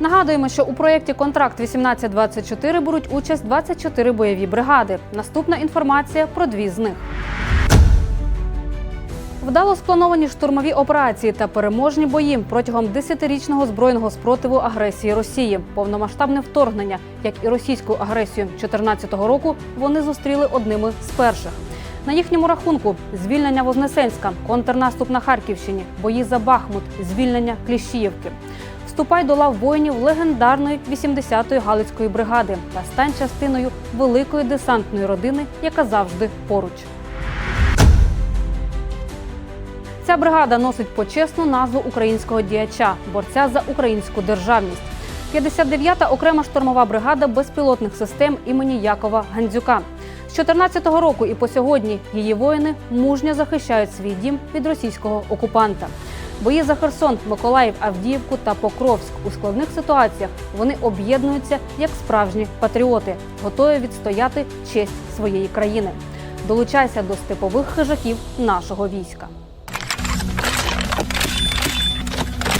Нагадуємо, що у проєкті Контракт 1824 беруть участь 24 бойові бригади. Наступна інформація про дві з них. Вдало сплановані штурмові операції та переможні бої протягом десятирічного збройного спротиву агресії Росії. Повномасштабне вторгнення, як і російську агресію 2014 року, вони зустріли одними з перших. На їхньому рахунку звільнення Вознесенська, контрнаступ на Харківщині, бої за Бахмут, звільнення Кліщіївки. Вступай до лав воїнів легендарної 80-ї Галицької бригади та стань частиною великої десантної родини, яка завжди поруч. Ця бригада носить почесну назву українського діяча, борця за українську державність. 59-та окрема штурмова бригада безпілотних систем імені Якова Гандзюка. З 14-го року і по сьогодні її воїни мужньо захищають свій дім від російського окупанта. Бої за Херсон, Миколаїв, Авдіївку та Покровськ у складних ситуаціях вони об'єднуються як справжні патріоти, готові відстояти честь своєї країни. Долучайся до степових хижаків нашого війська.